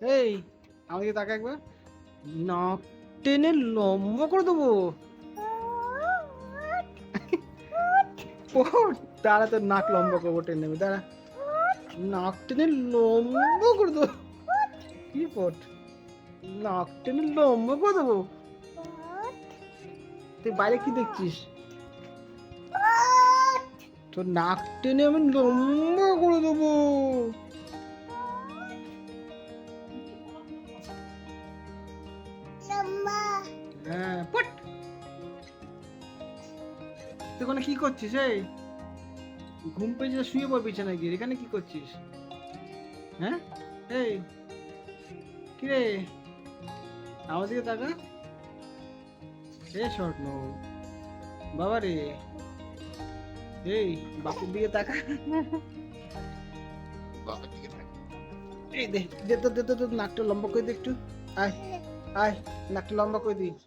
এই আমাকে তাকা একবার নাক টেনে লম্বা করে দেবো। ওঠ, দাঁড়া তোর নাক লম্বা করব টেনে নেবে দাঁড়া। নাক টেনে লম্বা করে দেবো। কি পট নাক টেনে লম্বা করে দেবো। তুই বাইরে কি দেখছিস? তোর নাক টেনে আমি লম্বা করে দেবো। হ্যাঁ পট। তুই ওখানে কি করছিস এই? ঘুম পেয়েছে শুয়ে পড় বিছানায় গিয়ে। এখানে কি করছিস? হ্যাঁ? এই কি রে আমার দিকে তাকা। এ শর্ট নো বাবা রে। এই বাপুর দিকে তাকা। বাবার দিকে তাকা। এই দে দে তো দে তো নাকটা লম্বা করে দে একটু। আয় আয় নাকটা লম্বা করে দি।